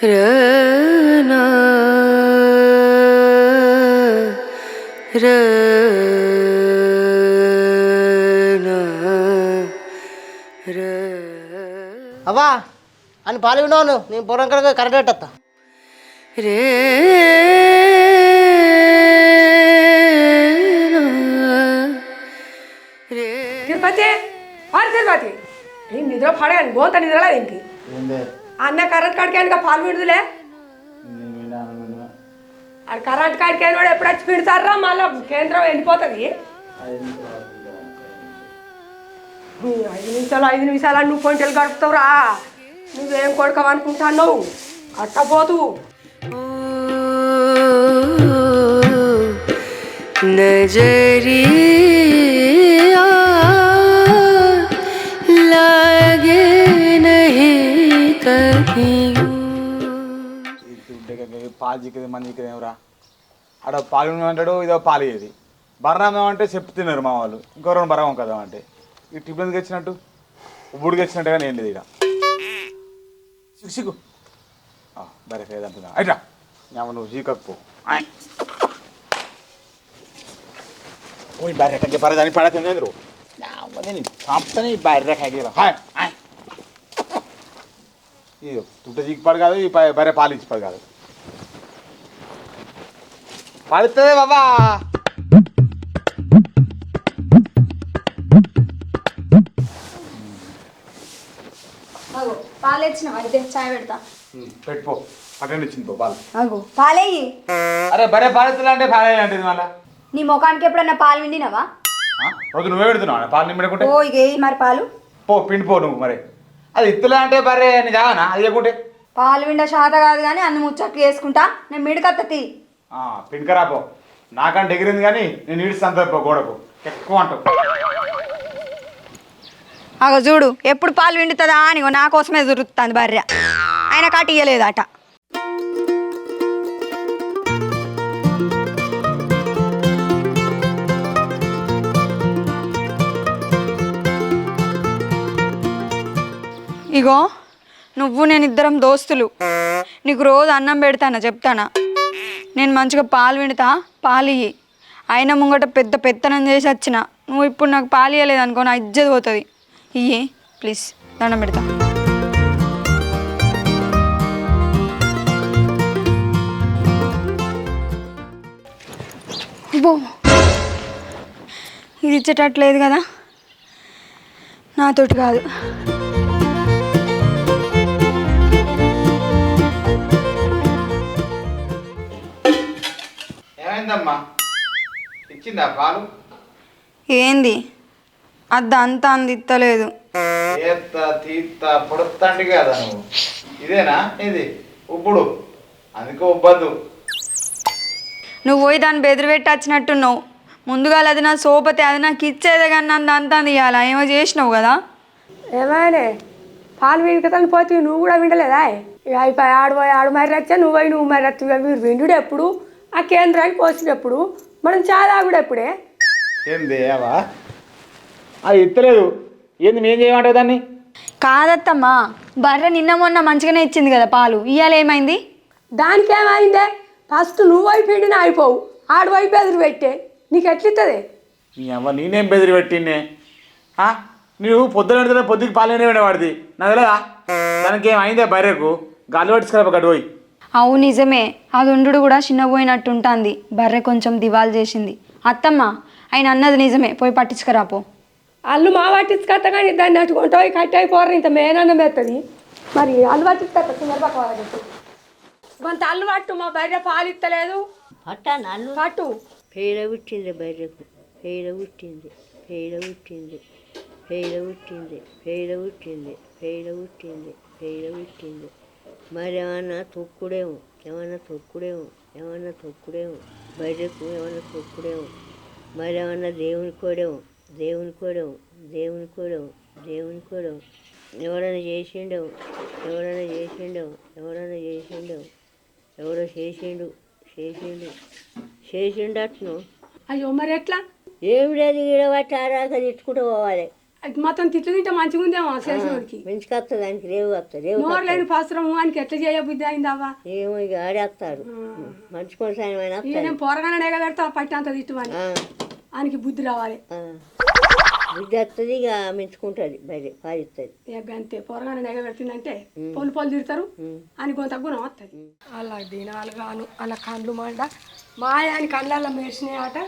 రనా రనా అవ్వా అని పాలు విన్నాను నేను పొరం కనుక కరెంట్ పెట్టేస్తా తిరుపతి వారు తిరుపతి. ఏం నిద్ర పడగాను గోత నిద్రలేదు ఇంక అన్న కరెంట్ కాడికి పాలు విడుదలే? అది కరెంట్ కాడికి అయిన కూడా ఎప్పుడు వచ్చి పెడతారా మళ్ళీ కేంద్రం వెళ్ళిపోతుంది ఐదు నిమిషాలు ఐదు నిమిషాలు నువ్వు కొంచెలు గడుపుతావురా. నువ్వేం కొడుకోవనుకుంటున్నావు అట్టపోతు. నజరీ పాలు చిక్కది మంది చిక్కది ఆడ పాలు అంటాడు ఇదో పాలేది. ఇయ్యేది బర్రామం అంటే చెప్పు తిన్నారు మా వాళ్ళు. ఇంకో రెండు బర్రం కదా అంటే. ఈ టిఫిన్ తెచ్చినట్టు? ఉబ్బుడికి వచ్చినట్టుగా నేను లేదు ఇక? సిగ్గు ఆ, బరే లేదంటున్నా అయిరా నేను నువ్వు చీకకపో ఓయ్ బర్రె కంటే బర్రె దాన్ని పడతుంది ఎదురు ఈ బర్రె హాయ్ హాయ్ తుట్ట చీకిపాడు కాదు ఈ ప- బర్రె పాలు ఇచ్చిపాడు కాదు. పడుతుంది బాబా. పాలు అయితే చాయ్ పెడతా. పెట్టుకో. ఇచ్చింది పాలు. అగో పాలేయి అరే బరే అంటే పాలే అంటే మళ్ళా. నీ ముఖానికి ఎప్పుడన్నా పాలు విండినవా? రోజు నువ్వే పెడుతున్నావు? పాలు నిమ్మడుకుంటే ఓ ఇక మరి పాలు. పో పిండి పో నువ్వు మరి. అది ఇత్తులే అంటే బరే నీ జాగానా? అది లేకుంటే? పాలు విండ శాత కాదు కానీ అన్ని ముచ్చట్లు వేసుకుంటా నేను మిడకత్త తీ ఆ, నాకంటే ఎగిరింది కానీ నేను ఈడుస్తాను పో గోడకు. ఎక్కువ అంటావు. అగో చూడు ఎప్పుడు పాలు విండుతుందా అని నా కోసమే దొరుకుతుంది భార్య ఆయన కాటి ఇయ్యలేదట. ఇగో నువ్వు నేను ఇద్దరం దోస్తులు. నీకు రోజు అన్నం పెడతానా చెప్తానా? నేను మంచిగా పాలు విండుతా? పాలు ఇయ్యి. అయినా ముంగట పెద్ద పెత్తనం చేసి వచ్చిన. నువ్వు ఇప్పుడు నాకు పాలు ఇవ్వలేదు అనుకో నా ఇజ్జత్ పోతుంది. ఇయ్యి ప్లీజ్ దండం పెడతా. ఇబ్బో. ఇది ఇచ్చేటట్లేదు కదా? నాతోటి కాదు. ఏమైందమ్మా ఇచ్చిందా పాలు? ఏంది? అద్ద అంతా అందిత్తలేదు ఏత్త తీత్త పొడుత్తండి కదా నువ్వు. ఇదేనా? ఇది ఉప్పుడు. అందుకే ఉబ్బద్దు. నువ్వు పోయి దాన్ని బెదిరిపెట్టి వచ్చినట్టున్నావు. ముందుగా అది నా సోపతి అది నాకు ఇచ్చేదే కానీ నన్ను అంతా ఇవ్వాలా ఏమో చేసినావు కదా? ఏమైనా పాలు విండుకతాను పోతే నువ్వు కూడా విండలేదా ఇక అయిపోయి ఆడు పోయి ఆడు మరి వచ్చా నువ్వు పోయి నువ్వు మరి వచ్చి. మీరు విండు ఎప్పుడు? ఆ కేంద్రానికి పోసినప్పుడు మనం చాలా ఆగుడెప్పుడే. ఏంది ఏవా అది ఇత్తలేదు ఏంది నేను చేయమంటావు దాన్ని? కాదత్తమ్మా బర్రె నిన్న మొన్న మంచిగానే ఇచ్చింది కదా పాలు. ఇవాళ ఏమైంది? దానికి ఏమైందే? ఫస్ట్ నువ్వు వైపు పిండిన అయిపోవు ఆడు వైపు ఎదురు పెట్టే. నీకు ఎట్లిస్తుంది నీ అమ్మ నేనేం బెదిరి పెట్టినే ఆ? నువ్వు పొద్దున పెడితే పొద్దుకి పాలనే వాడిది. నాకు తెలియదా దానికి ఏమైందే బర్రెకు? గాలి గడ్డు పోయి. అవు నిజమే. అది ఉండు కూడా చిన్నపోయినట్టు ఉంటుంది బర్రె కొంచెం దివాలు చేసింది. అత్తమ్మ ఆయన అన్నది నిజమే. పోయి పట్టించుకురాపో అల్లు మా పట్టించుకొస్తా కానీ దాన్ని అట్టుకుంటూ పోయి కట్టి అయిపోరు ఇంత మేనన్నం ఎత్తది మరి అల్లు వాళ్ళకి కొంత అల్లు పట్టు మా బర్రె పాలు ఇస్తలేదు పట్టా నన్ను పట్టు. పేడ పుట్టింది బర్రెకు. పేడ పుట్టింది పేడ పుట్టింది పేడ పుట్టింది పేడ పుట్టింది పేడ పుట్టింది పేడ పుట్టింది. మరి ఏమన్నా తొక్కుడేమో ఏమన్నా తొక్కుడేమో ఏమన్నా తొక్కుడేమో బర్రెకు ఏమన్నా తొక్కుడేమో మరి ఏమన్నా దేవుని కోడేమో దేవుని కోడేమో దేవుని కోడేమో దేవుని కోడేమో ఎవరైనా చేసిండేమో ఎవరైనా చేసిండేమో ఎవరైనా చేసిండేమో ఎవరో చేసిండు చేసిండు చేసిండు అట్ను అయ్యో మరి ఎట్లా? ఏమి లేదు ఈడ పట్టి ఆరాక తిట్టుకుంటూ పోవాలి. మొత్తం తిట్లు తింటే మంచిగా ఉందేమో చేసినోడికి మంచిగా దానికి రేవు వస్తుంది రేవు నోరు లేని పాత్రం వానికి ఎట్లా చేయబుద్ధి అయిందావా ఏమో ఇక ఆడేస్తాడు మంచి కొనసాయం అయినా నేను పొరగానే ఎగబెడతా పట్టి అంత తిట్టుమని ఆయనకి బుద్ధి రావాలి. బుద్ధి వస్తుంది ఇక మెచ్చుకుంటుంది బయట పారిస్తుంది. ఇక అంతే పొరగానే ఎగబెడుతుందంటే పొలు పొలు తిడతారు అని కొంత గుణం వస్తుంది. అలా దినాలు గాను అలా కండ్లు మండ మా ఆయన కళ్ళల్లో మెరిసినాయి ఆట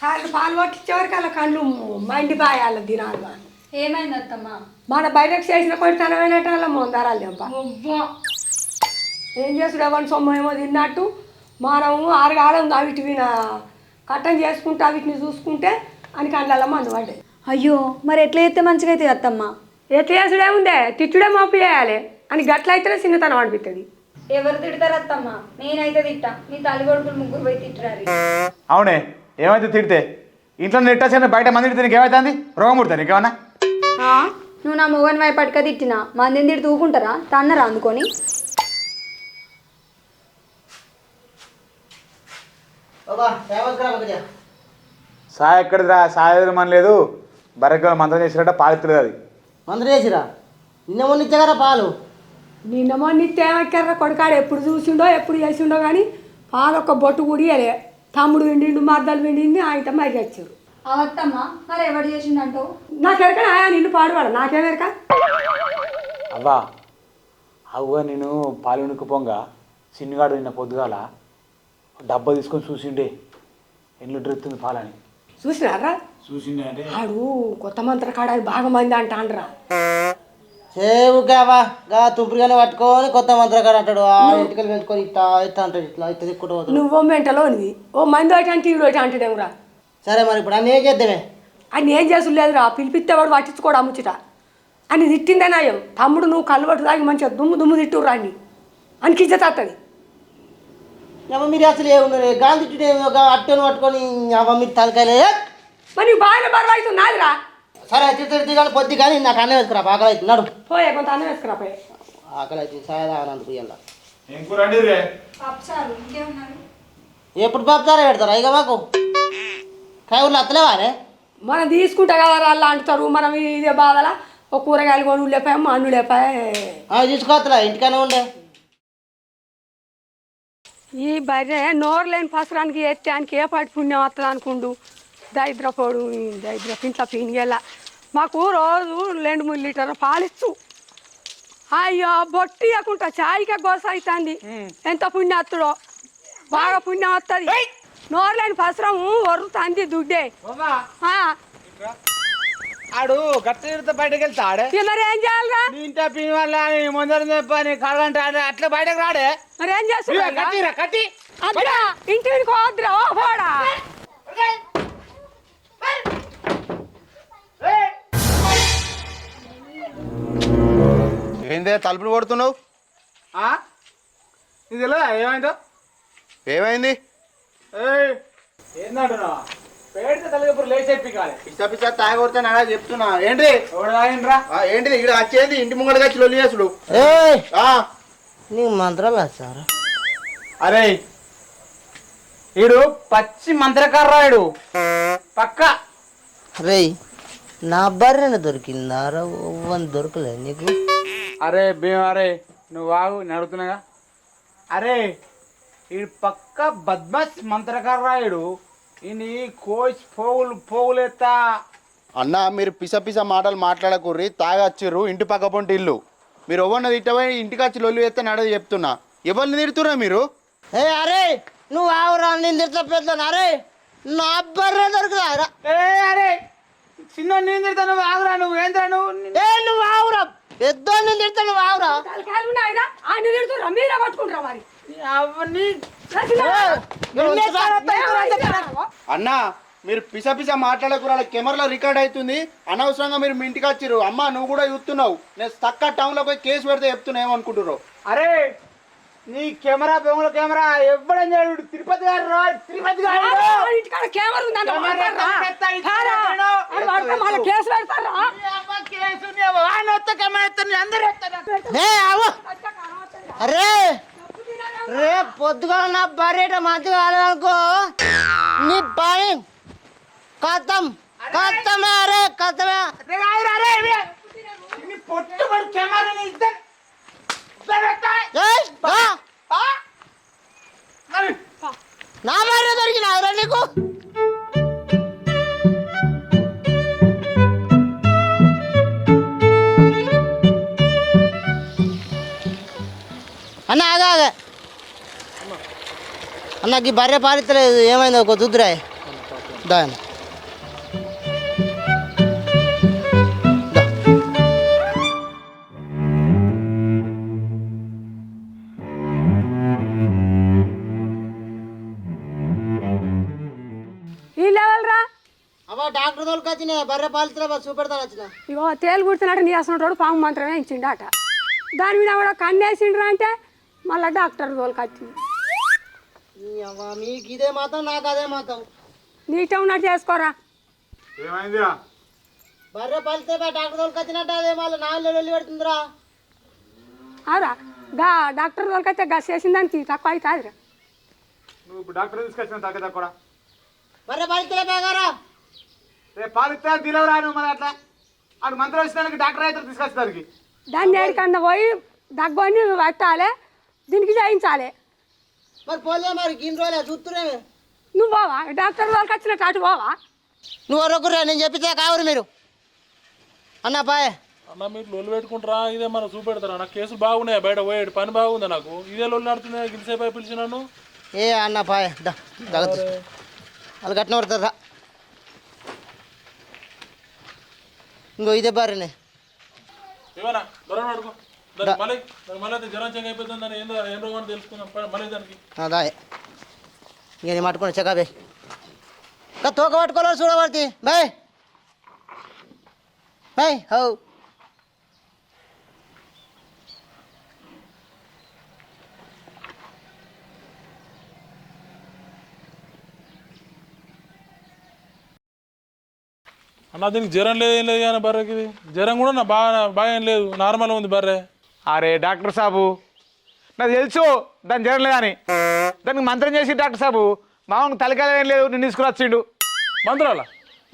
సార్లు పాలు పట్టించేవరకు అలా కళ్ళు మండిపాయాల దినాలు గాను ఏమైంది అత్తమ్మ? మన బయటకు చేసిన కొడితనమైనట్టు అలా ముందరాలు దెంప ఏం చేసుడు ఎవరి సొమ్ము ఏమో తిన్నట్టు? మనము ఆరుగాలం వీటి విన కట్టం చేసుకుంటా వీటిని చూసుకుంటే అని కళ్ళల్లో మందు పడ్డాయి. అయ్యో మరి ఎట్లా చేస్తే మంచిగా అవుతుంది అత్తమ్మ? ఎట్లా చేసుడే ఉందే తిట్టుడే మోపు చేయాలి. అని గట్లయితేనే చిన్నతనం అనిపిస్తుంది ఎవరు తిడతారు అత్తమ్మ? నేనైతే తిట్టా. మీ తల్లి కొడుకులు ముగ్గురు పోయి తిట్టరారు అవునే. ఏమైతే తిడితే? ఇంట్లో నెట్టచ్చిన బయట మంది తిడితే నీకు ఏమవుతుంది రోగం పుడతా నీకేమన్నా నువ్వు నా మొగని వైపు పట్టుక తిట్టినా మందిని తిట్టి తూకుంటారా? తన్నరా అందుకొని? సాయ ఎక్కడిదిరా? సాయ ఎదురు మన లేదు. బర్రెకి మంత్రం చేసినట్ట పాలిస్తుంది అది. మందులు వేసిరా నిన్న మొన్న ఇచ్చారా పాలు. నిన్న మొన్న ఏమెక్కారా కొడుకాడు ఎప్పుడు చూసిండో ఎప్పుడు చేసిండో కానీ పాలొక్క బొట్టు కుడియలే తమ్ముడు విండిండు మద్దలు విండింది ఆయన మరి వచ్చారు. అవత్తమ్మ మరి ఎవరు చేసిండంటావు నాకెరక ఆయా నిన్ను పాడువాడు నాకేమెరక అవ్వా అవ్వ నేను పాలు పొంగ చిన్నగాడు నిన్న పొద్దుగాల డబ్బా తీసుకొని చూసిండే ఎన్ని లీటర్ ఎత్తుంది పాలని? చూసినారా? చూసిండే అంటే? ఆడు కొత్త మంత్ర కాడ బాగా మంది అంటాండ్రా సేవుకావా గా తుంపురిగానే పట్టుకొని కొత్త మంత్రగాడు అంటాడు ఆ ఇంటికి పెంచుకొని ఇట్లా ఇట్లా అంటాడు ఇట్లా ఇట్లా తిక్కుంటూ పోతాడు. నువ్వు మెంటలోనివి ఓ మంది ఒకటి అంటే ఈడు ఒకటి అంటాడేమరా సరే మరి ఇప్పుడు అన్నీ ఏం చేద్దామే? అని ఏం చేసులేదురా పిలిపిస్తే వాడు పట్టించుకోడు అమ్ముచిట అని తిట్టిందే నాయం. తమ్ముడు నువ్వు కలవట్టు తాగి మంచిగా దుమ్ము దుమ్ము తిట్టురా అని అనికి ఇజ్జత అమ్మ మీరు అసలు ఏమున్నారు గాంధీ చుట్టూ అట్టను పట్టుకొని అమ్మ మీరు తలకాయలే మరి బాగా బరువు అవుతుంది నాదిరా. సరే తిట్టి కానీ పొద్దు కానీ నాకు అన్నం వేసుకురా ఆకలి అవుతున్నాడు పోయే కొంత అన్నం వేసుకురా పోయే. ఆకలి అవుతుంది సాయం ఆనంద్ ఇయ్యాల ఏం కూర అండి రే? పప్పుచారు ఇంకేమున్నారు ఎప్పుడు పాపుతారా పెడతారా? ఇక మాకు. కాయలు అత్తలేవా అరే మనం తీసుకుంటే కదా అలా అంటుతారు. మనం ఇదే బాధల ఒక కూరగాయలు కొని ఉల్లిపాయ అన్ను లేపాయ తీసుకోవత్తలా ఇంటికనే ఉండే. ఈ బర్రె నోరు లేని పసరానికి ఎత్తానికి ఏ పాటి పుణ్యం వస్తుంది అనుకుండు దరిద్రపోడు ఈ దరిద్ర ఇంట్లో పీనిగెల మాకు రోజు రెండు మూడు లీటర్ పాలిచ్చు. అయ్యో బొట్టి ఇవ్వకుండా చాయ్కే గోస అవుతుంది ఎంత పుణ్యత్తుడో బాగా పుణ్యం వస్తుంది నోరు లేని పసరము వరుతుంది దుడ్డే. ఆడు గట్ట తిడితే బయటకు వెళ్తా ఆడే. ఇక మరి ఏం చేయాలిరా? నీ ఇంట పిని వల్ల నీ ముందర చెప్పని ఆడే అట్లా బయటకు రాడే. మరి ఏం చేస్తున్నా కట్టిరా కట్టి. ఇంటికి పోద్రా ఓ పోడా. ఏందే తలుపులు కొడుతున్నావు? ఇది తెలియదా ఏమైందో? ఏమైంది? ఏయ్! ఏందంటున్నావా? పేడితే తల్లిదప్పుడు లేచి చెప్పికాలి పిచ్చా పిచ్చా తాగి కొడితే నాడా చెప్తున్నా. ఏంటి? ఎవడు తాగిండ్రా? ఆ, ఏంటిది? ఇక్కడ వచ్చేది? ఇంటి ముంగడగా వచ్చి లొల్లి చేసుడు. ఏ ఆ, నీకు మంత్రాలు వచ్చారా అరే! ఈడు పచ్చి మంత్రకారాయుడు పక్క? రేయ్ నా బర్రెన దొరికిందా అని దొరకలేదు నీకు? అరే భీమ్ అరే నువ్వు ఆగు నేను అడుగుతున్నాగా అరే ఈ పక్క బద్మాస్ మంత్రకారాయుడు ఈయన కోచ్ పోగులు పోగులేస్తా అన్న మీరు పిస పిస మాటలు మాట్లాడకుర్రి తాగచ్చిర్రు ఇంటి పక్క పొంటి ఇల్లు. మీరు ఎవరిని తిట్టబోయి ఇంటికి వచ్చి లొల్లి చేస్తే నడది చెప్తున్నా. ఎవరిని తిడుతున్నా మీరు? ఏ అరే నువ్వు ఆవురా నేను తిడతా పెద్దను అరే నా బర్రె ఏ అరే చిన్న నేను తిడతా నువ్వు ఆగురా నువ్వు ఏంద్రా నువ్వు? ఏ నువ్వు ఆవురా పెద్ద నేను తిడతా నువ్వు ఆవురా. తలకాయలు ఉన్నాయిరా. ఆయన తిడుతురా మీరే పట్టుకుంటారా మరి? అవన్నీ. అన్న మీరు పిస పిస మాట్లాడకురా కెమెరాలో రికార్డ్ అవుతుంది. అనవసరంగా మీరు మీ ఇంటికి వచ్చిర్రు. అమ్మ నువ్వు కూడా చూస్తున్నావు. నేను తక్క టౌన్లో పోయి కేసు పెడితే చెప్తున్నా ఏమనుకుంటున్నావు? అరే నీ కెమెరా బొమ్మల కెమెరా ఎవ్వడం చేయడు తిరుపతి గారు రా తిరుపతి గారు. ఇంటికాడ కెమెరా ఉందంట కెమెరా మళ్ళీ కేసు పెడతారా? కేసు. ఆయన వస్తే కెమెరా ఎత్తాను, అందరూ అరే. రే పొద్దుగా నా బర్రెట మంచిగా కాలేదనుకో. నీ పని కథం కత్తమే అరే కత్తమే. ఏయ్, రా. నా భార్య దొరికిన నీకు? అన్న ఆగా ఆగా. అన్నకి ఈ బర్రె పాలిత్తలేదు ఏమైందో ఒక దుద్దురాయ్ దాని డాక్టర్ తోలుకు వచ్చిన బర్రె పాలిత్తలే చూపెడతాను వచ్చిన. ఇగో తేలు కుడుతున్నట్టు నీ అసలు పాము మంత్రమే ఇచ్చిండట. దాని మీద కూడా కన్నేసిండ్రా అంటే మళ్ళీ డాక్టర్ తోలుకొచ్చింది ఈ అవ్వ మీకు ఇదే మాత్రం నాకు అదే మాత్రం. నీ ఇష్టం ఉన్నట్టు చేసుకోరా. ఏమైందిరా? బర్రె పాలితే డాక్టర్ తోలుకు వచ్చినట్టు అదే మళ్ళీ నాలుగు వెళ్ళి పెడుతుందిరా. అవురా గా డాక్టర్ తోలుకొస్తే గస్ చేసిన దానికి తక్కువ అవుతుందిరా. నువ్వు డాక్టర్ తీసుకొచ్చిన తగ్గ తక్కువ బర్రె పాలితలే బాగారా రేపు పాలు ఇస్తా దిలవరా నువ్వు మరి అట్లా? అటు మంత్రం ఇస్తానికి డాక్టర్ అయితే తీసుకొస్తానికి దాన్ని ఏడికన్నా పోయి దగ్గొని పెట్టాలి దీనికి చేయించాలి. మరి పోలే మరి గిన్ని రోజులే చూస్తురేమే నువ్వు పోవా? డాక్టర్ వాళ్ళకి వచ్చినట్టు అటు పోవా? నువ్వు ఒరొకరు నేను చెప్పితే కావరు మీరు. అన్న పాయ్ అన్న మీరు లొల్లు పెట్టుకుంటారా? ఇదే మన చూపెడతారా నాకు కేసులు బాగున్నాయి? బయట పోయాడు పని బాగుంది నాకు? ఇదే లొల్లు నడుతుంది గిలిసేపు పిలిచి నన్ను ఏ అన్న పాయ్ దా జాగ్రత్త వాళ్ళు గట్టిన పడతారా ఇంకో ఇదే బర్రెనే ఏమన్నా దొరని అడుగు దానికి మళ్ళీ దానికి మళ్ళీ అయితే జ్వరం చెంగ అయిపోతుంది దాన్ని ఏందో ఏం రోగం అని తెలుసుకుందాం ప- మళ్ళీ దానికి. దాయే ఇక నేను పట్టుకుని చెకాబే ఇంకా తోక పట్టుకోవాలి చూడబడి బాయ్. Bye how. అన్న దీనికి జ్వరం లేదు ఏం లేదు కానీ బర్రెకి ఇది. జ్వరం కూడా నా బాగా బాగా ఏం లేదు. నార్మల్ ఉంది బర్రె. అరే డాక్టర్ సాబు. నాకు తెలుసు దాని జరగలేదని దానికి మంత్రం చేసి డాక్టర్ సాబు. మామూలు తలకాయ ఏం లేదు నేను తీసుకురొచ్చిండు మంత్రాల?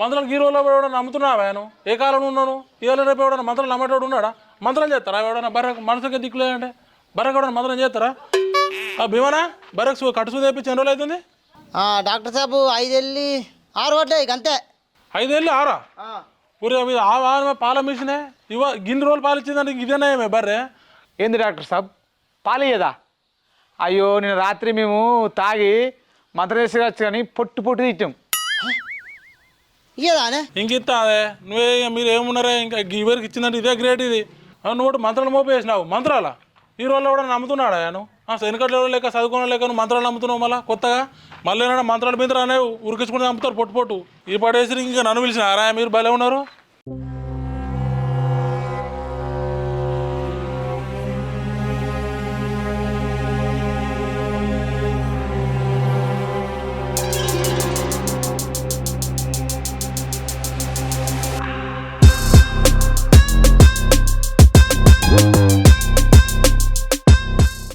మంత్రాలు ఈ రోజులో ఎవడన్నా నమ్ముతున్నావా నేను ఏ కాలంలో ఉన్నాను ఇవాళ రేపు ఎవడన్నా మంత్రాలు నమ్మేటోడు ఉన్నాడా? మంత్రాలు చేస్తారా? ఎవడన్నా బర్రెకు మనసుకే దిక్కులేదంటే బర్రెకు ఎవడన్నా మంత్రం చేస్తారా? ఆ భీమనా బర్రెకు కట్టుసు తెప్పించి ఎన్ని రోజులు అవుతుంది? డాక్టర్ సాబు ఐదు వెళ్ళి ఆరు పడ్డాయి ఇక అంతే. ఐదేళ్ళు ఆరా? ఊరే వారమే పాల మిషనే ఇవ గిన్ని రోజులు పాలు ఇచ్చిందంటే ఇదేనా బర్రె? ఏంది డాక్టర్ సాబ్? పాలియదా అయ్యో నేను రాత్రి మేము తాగి చేసి వచ్చి కానీ పొట్టు పొట్టు తిట్టాం. ఇయ్యదానే? ఇంక ఇస్తా అదే. నువ్వే మీరు ఏమున్నారే? ఇంకా ఇవరికి ఇచ్చిందంటే ఇదే గ్రేట్ ఇది. నువ్వు మంత్రాలు మోపేసినావు మంత్రాలా? ఈ రోజుల్లో కూడా నమ్ముతున్నాడా నువ్వు? వెనకట్లో లేక చదువుకున్న లేక నువ్వు మంత్రాలు నమ్ముతున్నావు మళ్ళీ? కొత్తగా? మళ్ళీ ఏమైనా మంత్రాలు మీద అనేవి ఉరికించుకుని నమ్ముతారు పొట్టు పొట్టు. ఈ పడేసి ఇంకా నన్ను పిలిచిన. ఆరాయ మీరు భలే ఉన్నారు.